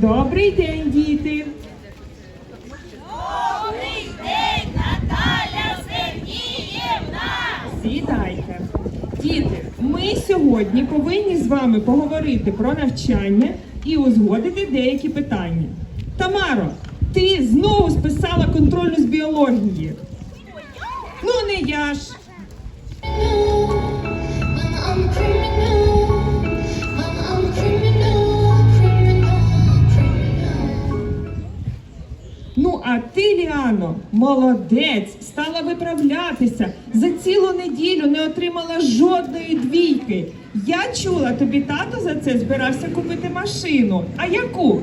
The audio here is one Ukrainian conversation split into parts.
Добрий день, діти. Добрий день, Наталя Сергіївна! Сідайте. Діти, ми сьогодні повинні з вами поговорити про навчання і узгодити деякі питання. Тамаро, ти знову списала контрольну з біології. Ну, не я ж. А ти, Ліано, молодець, стала виправлятися. За цілу неділю не отримала жодної двійки. Я чула, тобі тато за це збирався купити машину. А яку?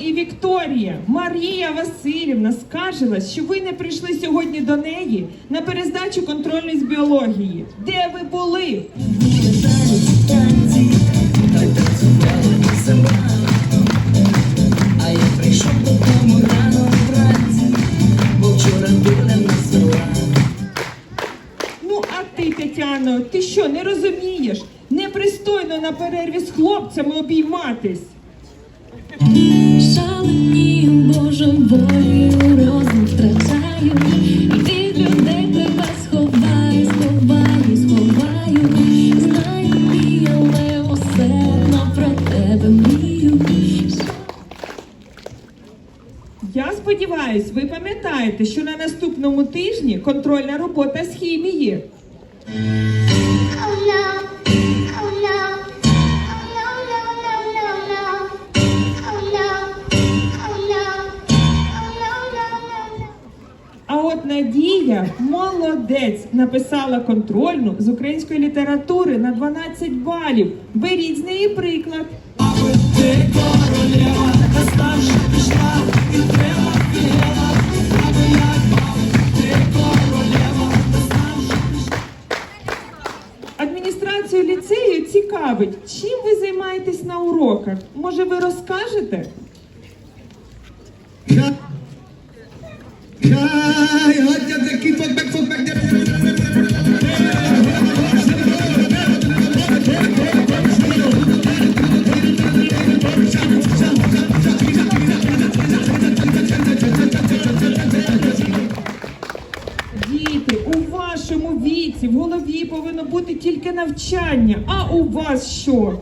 І Вікторія, Марія Васильівна скаржилась, що ви не прийшли сьогодні до неї на перездачу контрольної з біології. Де ви були? А я прийшов додому рано вранці, бо вчора доля нас вела. Ну, а ти, Тетяно, ти що, не розумієш? Непристойно на перерві з хлопцями обійматись. Волею розум втрачаю, від людей тебе сховаю, сховаю, сховаю. Знаю мій, але усе про тебе мрію. Я сподіваюсь, ви пам'ятаєте, що на наступному тижні контрольна робота з хімії. Надія молодець написала контрольну з української літератури на 12 балів. Беріть з неї приклад. Адміністрацію ліцею цікавить, чим ви займаєтесь на уроках? Може, ви розкажете? Hi, hot get Діти, у вашому віці в голові повинно бути тільки навчання. А у вас що?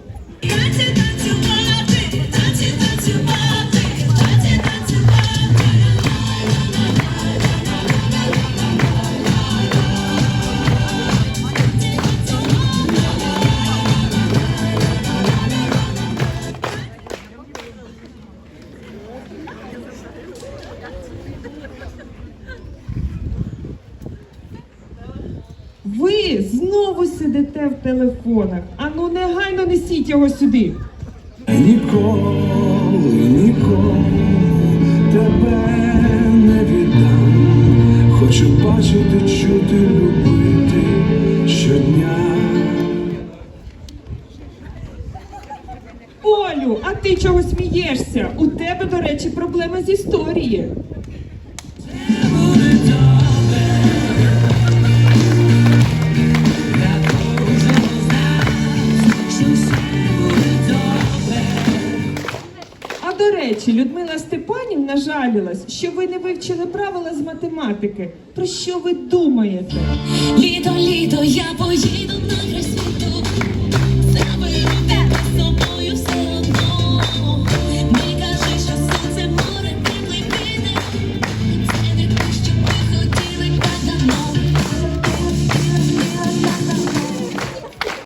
Знову сидите в телефонах. Ану, негайно несіть його сюди. Ніколи, ніколи тебе не віддам. Хочу бачити, чути, любити щодня. Олю, а ти чого смієшся? У тебе, до речі, проблема з історії. До речі, Людмила Степанівна жалілась, що ви не вивчили правила з математики. Про що ви думаєте? Літо, літо, я світу.